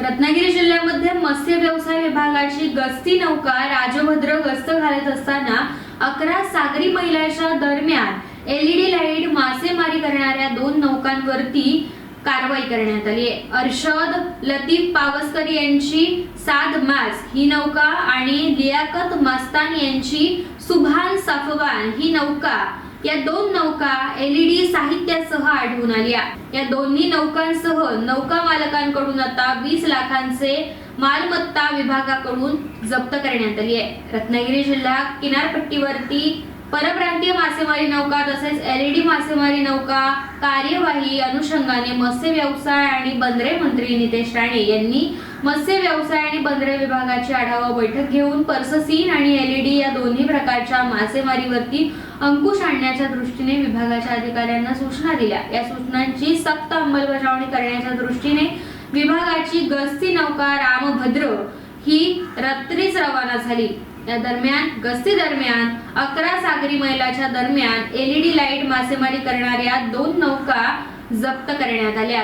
रत्नागिरी जिल्ह्यामध्ये मत्स्य व्यवसाय विभागाची गस्ती नौका राजभद्र गस्त घालत असताना अकरा सागरी महिलांच्या दरम्यान एलईडी लाइट मासेमारी करणाऱ्या दोन नौकांवरती कारवाई करण्यात आली आहे. अर्शद लतीफ पावसकर यांची साद मास ही नौका आणि लियाकत मस्तान यांची सुभान सफवान ही नौका या दोन नौका एलईडी साहित्यासह आढळून आल्या. या दोन्ही नौकांसह नौका मालकांकडून आता वीस लाखांचे मालमत्ता विभागाकडून जप्त करण्यात आली आहे. रत्नागिरी जिल्हा किनारपट्टीवरती परप्रांतीय मासेमारी नौका तसेच एलईडी मासेमारी नौका कार्यवाही अनुषंगाने मत्स्य व्यवसाय आणि बंदरे मंत्री नितेश राणे यांनी मत्स्य व्यवसाय आणि बंदरे विभागाची आढावा बैठक घेऊन पर्ससीन आणि एलईडी या दोन्ही प्रकारच्या मासेमारीवरती अंकुश आणण्याच्या दृष्टीने विभागाच्या अधिकाऱ्यांना सूचना दिल्या. या सूचनांची सक्त अंमलबजावणी करण्याच्या दृष्टीने विभागाची गस्ती नौका रामभद्र ही रात्रीच रवाना झाली. या दरम्यान गस्ती दरम्यान अकरा सागरी मैलाच्या दरम्यान एलईडी लाइट मासेमारी करणाऱ्या दोन नौका जप्त करण्यात आल्या